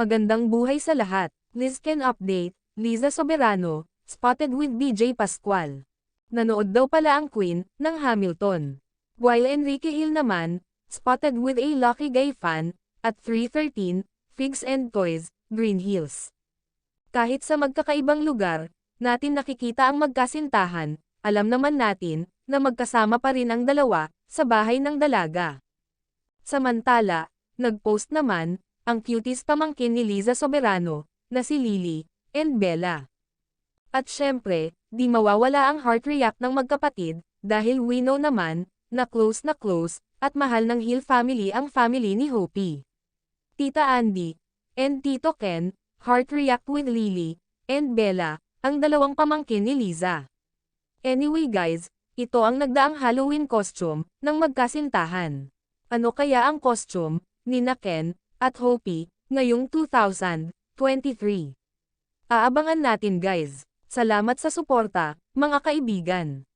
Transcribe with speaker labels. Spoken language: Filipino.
Speaker 1: Magandang buhay sa lahat. Liz Ken Update, Liza Soberano, spotted with DJ Pascual. Nanood daw pala ang Queen, ng Hamilton. While Enrique Hill naman, spotted with a Lucky Guy fan, at 313, Figs and Toys, Green Hills. Kahit sa magkakaibang lugar, natin nakikita ang magkasintahan, alam naman natin, na magkasama pa rin ang dalawa, sa bahay ng dalaga. Samantala, nag-post naman, ang cuties pamangkin ni Liza Soberano, na si Lily, and Bella. At syempre, di mawawala ang heart react ng magkapatid, dahil we know naman, na close na close, at mahal ng Hill family ang family ni Hopi. Tita Andy, and Tito Ken, heart react with Lily, and Bella, ang dalawang pamangkin ni Liza. Anyway guys, ito ang nagdaang Halloween costume, ng magkasintahan. Ano kaya ang costume, ni na Ken, at Hopi, ngayong 2023? Aabangan natin guys. Salamat sa suporta, mga kaibigan.